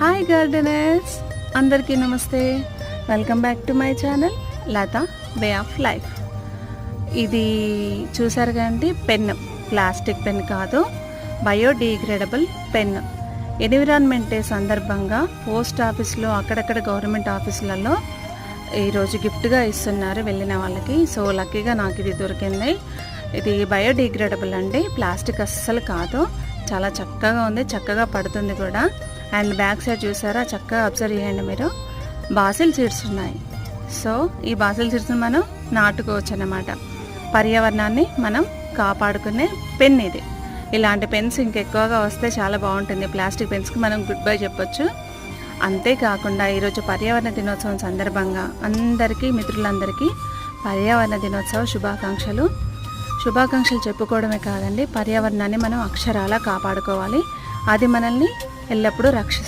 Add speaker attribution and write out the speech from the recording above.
Speaker 1: Hi gardeners అందరికీ నమస్తే. Welcome back to my channel Latha way of life ఇది చూసారు కదండి పెన్ ప్లాస్టిక్ పెన్ కాదు బయోడీగ్రేడబుల్ పెన్ ఎన్విరాన్మెంట్ డే సందర్భంగా పోస్ట్ ఆఫీస్లో అక్కడక్కడ గవర్నమెంట్ ఆఫీసులలో ఈరోజు గిఫ్ట్గా ఇస్తున్నారు వెళ్ళిన వాళ్ళకి. సో లక్కీగా నాకు ఇది దొరికింది. ఇది బయోడీగ్రేడబుల్ అండి. ప్లాస్టిక్ అస్సలు కాదు. చాలా చక్కగా ఉంది చక్కగా పడుతుంది కూడా. అండ్ బ్యాక్ సైడ్ చూసారా చక్కగా అబ్జర్వ్ చేయండి మీరు. బాసిల్ సీడ్స్ ఉన్నాయి. సో ఈ బాసిల్ సీడ్స్ని మనం నాటుకోవచ్చు అన్నమాట పర్యావరణాన్ని మనం కాపాడుకునే పెన్ ఇది. ఇలాంటి పెన్స్ ఇంకెక్కువగా వస్తే చాలా బాగుంటుంది. ప్లాస్టిక్ పెన్స్కి మనం గుడ్ బై చెప్పొచ్చు. అంతేకాకుండా ఈరోజు పర్యావరణ దినోత్సవం సందర్భంగా అందరికీ మిత్రులందరికీ పర్యావరణ దినోత్సవ శుభాకాంక్షలు. శుభాకాంక్షలు చెప్పుకోవడమే కాదండి. పర్యావరణాన్ని మనం అక్షరాలా కాపాడుకోవాలి. అది మనల్ని ఎల్లప్పుడూ రక్షిస్తుంది.